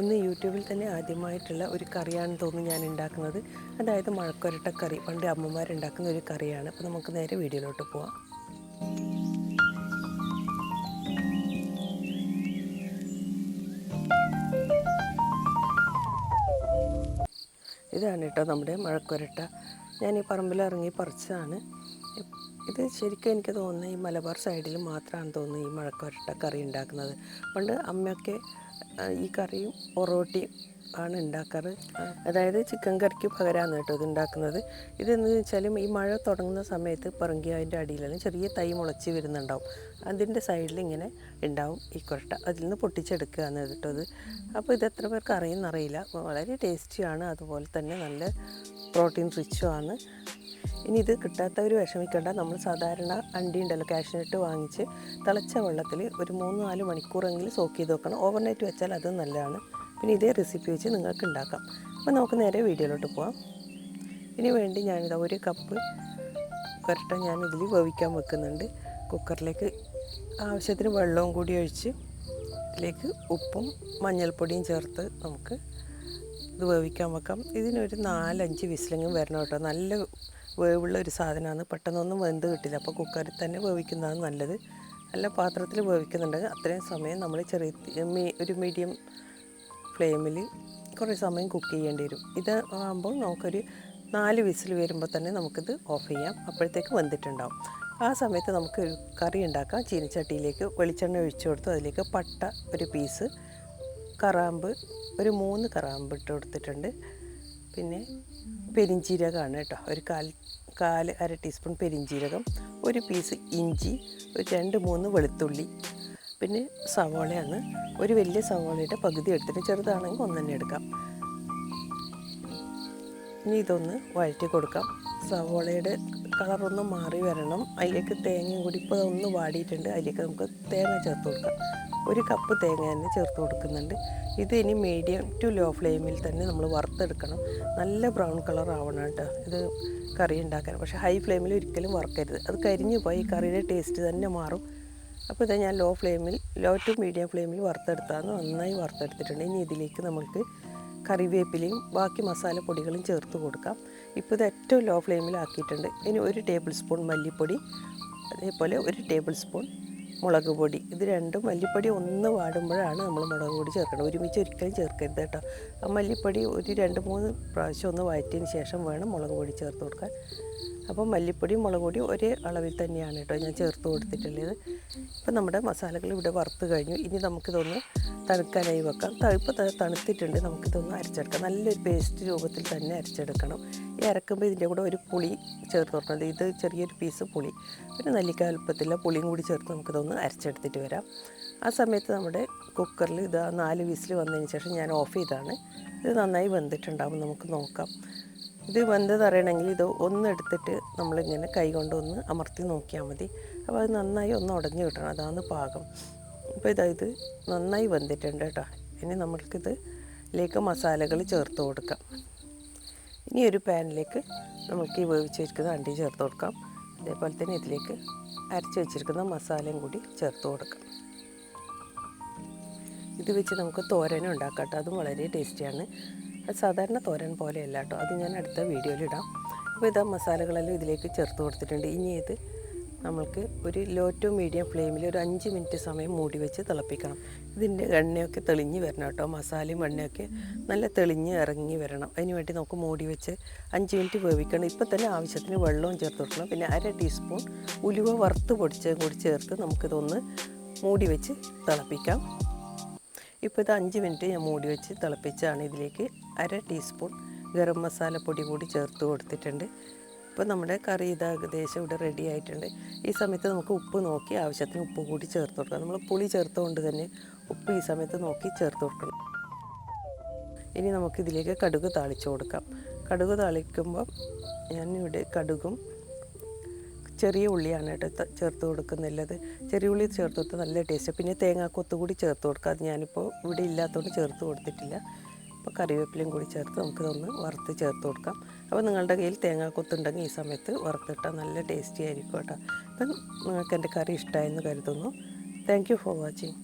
ഇന്ന് യൂട്യൂബിൽ തന്നെ ആദ്യമായിട്ടുള്ള ഒരു കറിയാണെന്ന് തോന്നുന്നു ഞാൻ ഉണ്ടാക്കുന്നത്. അതായത് മഴക്കൊരട്ട കറി പണ്ട് അമ്മമാരുണ്ടാക്കുന്ന ഒരു കറിയാണ്. അപ്പോൾ നമുക്ക് നേരെ വീഡിയോയിലോട്ട് പോവാം. ഇതാണ് കേട്ടോ നമ്മുടെ മഴക്കൊരട്ട ഞാൻ ഈ പറമ്പിൽ ഇറങ്ങി പറിച്ചതാണ്. ഇത് ശരിക്കും എനിക്ക് തോന്നുന്നത് ഈ മലബാർ സൈഡിൽ മാത്രമാണ് തോന്നുന്നത് ഈ മഴക്കൊരട്ട കറി ഉണ്ടാക്കുന്നത്. പണ്ട് അമ്മയൊക്കെ ഈ കറിയും പൊറോട്ടയും ആണ് ഉണ്ടാക്കാറ് അതായത് ചിക്കൻ കറിക്ക് പകരമാണ് കേട്ടോ ഇത് ഉണ്ടാക്കുന്നത് ഇതെന്ന് വെച്ചാലും ഈ മഴ തുടങ്ങുന്ന സമയത്ത് പറങ്കി അതിന്റെ അടിയിലെല്ലാം ചെറിയ തൈ മുളച്ച് വരുന്നുണ്ടാവും. അതിന്റെ സൈഡിൽ ഇങ്ങനെ ഉണ്ടാവും ഈ കൊരട്ട. അതിൽ നിന്ന് പൊട്ടിച്ചെടുക്കുകയാണ് കേട്ടോ ഇത്. അപ്പോൾ ഇത് എത്ര പേർക്ക് അറിയുന്നറിയില്ല. വളരെ ടേസ്റ്റിയാണ്. അതുപോലെ തന്നെ നല്ല പ്രോട്ടീൻ റിച്ചും ആണ്. ഇനി ഇത് കിട്ടാത്തവർ വിഷമിക്കേണ്ട. നമ്മൾ സാധാരണ അണ്ടി ഉണ്ടല്ലോ കാഷ്നട്ട് വാങ്ങിച്ച് തിളച്ച വെള്ളത്തിൽ ഒരു മൂന്ന് നാല് മണിക്കൂറെങ്കിലും സോക്ക് ചെയ്ത് വെക്കണം. ഓവർനൈറ്റ് വെച്ചാൽ അത് നല്ലതാണ്. പിന്നെ ഇതേ റെസിപ്പി വെച്ച് നിങ്ങൾക്ക് ഉണ്ടാക്കാം. അപ്പോൾ നമുക്ക് നേരെ വീഡിയോയിലോട്ട് പോവാം. ഇനി വേണ്ടി ഞാനിതാ ഒരു കപ്പ് പുരട്ട ഞാൻ ഇതിൽ വേവിക്കാൻ വെക്കുന്നുണ്ട്. കുക്കറിലേക്ക് ആവശ്യത്തിന് വെള്ളവും കൂടി ഒഴിച്ച് ഇതിലേക്ക് ഉപ്പും മഞ്ഞൾപ്പൊടിയും ചേർത്ത് നമുക്ക് ഇത് വേവിക്കാൻ വെക്കാം. ഇതിനൊരു നാലഞ്ച് വിസിലെങ്കിലും വരണം കേട്ടോ. നല്ല വേവുള്ള ഒരു സാധനമാണ്. പെട്ടെന്നൊന്നും വെന്ത് കിട്ടില്ല. അപ്പോൾ കുക്കറിൽ തന്നെ വേവിക്കുന്നതാണ് നല്ലത്. അല്ല പാത്രത്തിൽ വേവിക്കുന്നുണ്ടെങ്കിൽ അത്രയും സമയം നമ്മൾ ചെറിയ ഒരു മീഡിയം ഫ്ലെയിമിൽ കുറേ സമയം കുക്ക് ചെയ്യേണ്ടി വരും. ഇത് ആകുമ്പോൾ നമുക്കൊരു നാല് വിസിൽ വരുമ്പോൾ തന്നെ നമുക്കിത് ഓഫ് ചെയ്യാം. അപ്പോഴത്തേക്ക് വെന്തിട്ടുണ്ടാവും. ആ സമയത്ത് നമുക്ക് കറി ഉണ്ടാക്കാം. ചീനച്ചട്ടിയിലേക്ക് വെളിച്ചെണ്ണ ഒഴിച്ചു കൊടുത്തു അതിലേക്ക് പട്ട ഒരു പീസ് കറാമ്പ് ഒരു മൂന്ന് കറാമ്പ് ഇട്ട് കൊടുത്തിട്ടുണ്ട്. പിന്നെ പെരിഞ്ചീരകമാണ് കേട്ടോ. ഒരു കാൽ കാൽ അര ടീസ്പൂൺ പെരിഞ്ചീരകം ഒരു പീസ് ഇഞ്ചി ഒരു രണ്ട് മൂന്ന് വെളുത്തുള്ളി പിന്നെ സവാളയാണ്. ഒരു വലിയ സവാളയുടെ പകുതി എടുത്തിട്ട് ചെറുതാണെങ്കിൽ ഒന്ന് തന്നെ എടുക്കാം. ഇനി ഇതൊന്ന് വഴറ്റി കൊടുക്കാം. സവോളയുടെ കളറൊന്ന് മാറി വരണം. അതിലേക്ക് തേങ്ങയും കൂടി ഇപ്പോൾ ഒന്ന് വാടിയിട്ടുണ്ട്. അതിലേക്ക് നമുക്ക് തേങ്ങ ചേർത്ത് കൊടുക്കാം. ഒരു കപ്പ് തേങ്ങ തന്നെ ചേർത്ത് കൊടുക്കുന്നുണ്ട്. ഇത് ഇനി മീഡിയം ടു ലോ ഫ്ലെയിമിൽ തന്നെ നമ്മൾ വറുത്തെടുക്കണം. നല്ല ബ്രൗൺ കളർ ആവണം കേട്ടോ ഇത് കറി ഉണ്ടാക്കാൻ. പക്ഷേ ഹൈ ഫ്ലെയിമിൽ ഒരിക്കലും വറുക്കരുത്. അത് കരിഞ്ഞു പോയി കറിയുടെ ടേസ്റ്റ് തന്നെ മാറും. അപ്പോൾ ഇത് ഞാൻ ലോ ഫ്ലെയിമിൽ ലോ ടു മീഡിയം ഫ്ലെയിമിൽ വറുത്തെടുത്താണ് നന്നായി വറുത്തെടുത്തിട്ടുണ്ട്. ഇനി ഇതിലേക്ക് നമുക്ക് കറിവേപ്പിലയും ബാക്കി മസാല പൊടികളും ചേർത്ത് കൊടുക്കാം. ഇപ്പോൾ ഇത് ഏറ്റവും ലോ ഫ്ലെയിമിലാക്കിയിട്ടുണ്ട് ഇനി ഒരു ടേബിൾ സ്പൂൺ മല്ലിപ്പൊടി അതേപോലെ ഒരു ടേബിൾ സ്പൂൺ മുളക് പൊടി. ഇത് രണ്ടും മല്ലിപ്പൊടി ഒന്ന് വാടുമ്പോഴാണ് നമ്മൾ മുളക് പൊടി ചേർക്കണം ഒരുമിച്ച് ഒരിക്കലും ചേർക്കരുത് കേട്ടോ. ആ മല്ലിപ്പൊടി ഒരു രണ്ട് മൂന്ന് പ്രാവശ്യം ഒന്ന് വഴറ്റിയതിന് ശേഷം വേണം മുളക് പൊടി ചേർത്ത് കൊടുക്കാൻ. അപ്പോൾ മല്ലിപ്പൊടിയും മുളക് പൊടിയും ഒരേ അളവിൽ തന്നെയാണ് കേട്ടോ ഞാൻ ചേർത്ത് കൊടുത്തിട്ടുള്ളത്. ഇപ്പം നമ്മുടെ മസാലകൾ ഇവിടെ വറുത്ത് കഴിഞ്ഞു. ഇനി നമുക്കിതൊന്ന് തണുക്കാനായി വെക്കാം. ത- തണുത്തിട്ടുണ്ട്. നമുക്കിതൊന്ന് അരച്ചെടുക്കാം. നല്ലൊരു പേസ്റ്റ് രൂപത്തിൽ തന്നെ അരച്ചെടുക്കണം. ഈ അരക്കുമ്പോൾ ഇതിന്റെ കൂടെ ഒരു പുളി ചേർത്ത് കൊടുക്കണം. ഇത് ചെറിയൊരു പീസ് പുളി. പിന്നെ നെല്ലിക്ക വലുപ്പത്തിലുള്ള പുളിയും കൂടി ചേർത്ത് നമുക്കിതൊന്ന് അരച്ചെടുത്തിട്ട് വരാം. ആ സമയത്ത് നമ്മുടെ കുക്കറിൽ ഇത് നാല് വിസിൽ വന്നതിന് ശേഷം ഞാൻ ഓഫ് ചെയ്താണ് ഇത് നന്നായി വെന്തിട്ടുണ്ടാകും നമുക്ക് നോക്കാം. ഇത് വെന്തത് അറിയണമെങ്കിൽ ഇത് ഒന്ന് എടുത്തിട്ട് നമ്മളിങ്ങനെ കൈ കൊണ്ടൊന്ന് അമർത്തി നോക്കിയാൽ മതി. അപ്പോൾ അത് നന്നായി ഒന്ന് ഉടഞ്ഞു കിട്ടണം. അതാണ് പാകം. അപ്പോൾ ഇതായത് നന്നായി വെന്തിട്ടുണ്ട് കേട്ടോ. ഇനി നമ്മൾക്കിത് ലേക്ക് മസാലകൾ ചേർത്ത് കൊടുക്കാം. ഇനി ഒരു പാനിലേക്ക് നമുക്ക് ഈ വെച്ചിരിക്കുന്ന അണ്ടി ചേർത്ത് കൊടുക്കാം. അതേപോലെ തന്നെ ഇതിലേക്ക് അരച്ച് വെച്ചിരിക്കുന്ന മസാലയും കൂടി ചേർത്ത് കൊടുക്കാം. ഇത് വെച്ച് നമുക്ക് തോരനും ഉണ്ടാക്കാം കേട്ടോ. അതും വളരെ ടേസ്റ്റിയാണ്. അത് സാധാരണ തോരൻ പോലെയല്ല കേട്ടോ. അത് ഞാൻ അടുത്ത വീഡിയോയിലിടാം അപ്പോൾ ഇതാ മസാലകളെല്ലാം ഇതിലേക്ക് ചേർത്ത് കൊടുത്തിട്ടുണ്ട്. ഇനി ഇത് നമ്മൾക്ക് ഒരു ലോ ടു മീഡിയം ഫ്ലെയിമിൽ ഒരു അഞ്ച് മിനിറ്റ് സമയം മൂടി വെച്ച് തിളപ്പിക്കണം. ഇതിന്റെ എണ്ണയൊക്കെ തെളിഞ്ഞ് വരണം കേട്ടോ. മസാലയും എണ്ണയൊക്കെ നല്ല തെളിഞ്ഞ് ഇറങ്ങി വരണം. അതിന് വേണ്ടി നമുക്ക് മൂടി വെച്ച് അഞ്ച് മിനിറ്റ് വേവിക്കണം. ഇപ്പം തന്നെ ആവശ്യത്തിന് വെള്ളവും ചേർത്ത് കൊടുക്കണം. പിന്നെ അര ടീസ്പൂൺ ഉലുവ വറുത്ത് പൊടിച്ചതും കൂടി ചേർത്ത് നമുക്കിതൊന്ന് മൂടി വെച്ച് തിളപ്പിക്കാം. ഇപ്പോൾ ഇത് അഞ്ച് മിനിറ്റ് ഞാൻ മൂടി വെച്ച് തിളപ്പിച്ചാണ് ഇതിലേക്ക് അര ടീസ്പൂൺ ഗരം മസാല പൊടി കൂടി ചേർത്ത് കൊടുത്തിട്ടുണ്ട്. ഇപ്പോൾ നമ്മുടെ കറി ഇത് ഏകദേശം ഇവിടെ റെഡി ആയിട്ടുണ്ട്. ഈ സമയത്ത് നമുക്ക് ഉപ്പ് നോക്കി ആവശ്യത്തിന് ഉപ്പ് കൂടി ചേർത്ത് കൊടുക്കാം നമ്മൾ പുളി ചേർത്തുകൊണ്ട് തന്നെ ഉപ്പ് ഈ സമയത്ത് നോക്കി ചേർത്ത് കൊടുക്കണം. ഇനി നമുക്കിതിലേക്ക് കടുക് താളിച്ച് കൊടുക്കാം. കടുക് താളിക്കുമ്പോൾ ഞാനിവിടെ കടുകും ചെറിയ ഉള്ളിയാണ് കേട്ടോ ചേർത്ത് കൊടുക്കുന്നുള്ളത്. ചെറിയ ഉള്ളി ചേർത്ത് കൊടുത്താൽ നല്ല ടേസ്റ്റ് പിന്നെ തേങ്ങാക്കൊത്ത് കൂടി ചേർത്ത് കൊടുക്കുക അത് ഞാനിപ്പോൾ ഇവിടെ ഇല്ലാത്തതുകൊണ്ട് ചേർത്ത് കൊടുത്തിട്ടില്ല. അപ്പോൾ കറിവേപ്പിലയും കൂടി ചേർത്ത് നമുക്കിതൊന്ന് വറുത്ത് ചേർത്ത് കൊടുക്കാം. അപ്പോൾ നിങ്ങളുടെ കയ്യിൽ തേങ്ങാക്കൊത്തുണ്ടെങ്കിൽ ഈ സമയത്ത് വറുത്തിട്ടാൽ നല്ല ടേസ്റ്റി ആയിരിക്കും കേട്ടോ. അപ്പം നിങ്ങൾക്ക് എന്റെ കറി ഇഷ്ടമായെന്ന് കരുതുന്നു. Thank for watching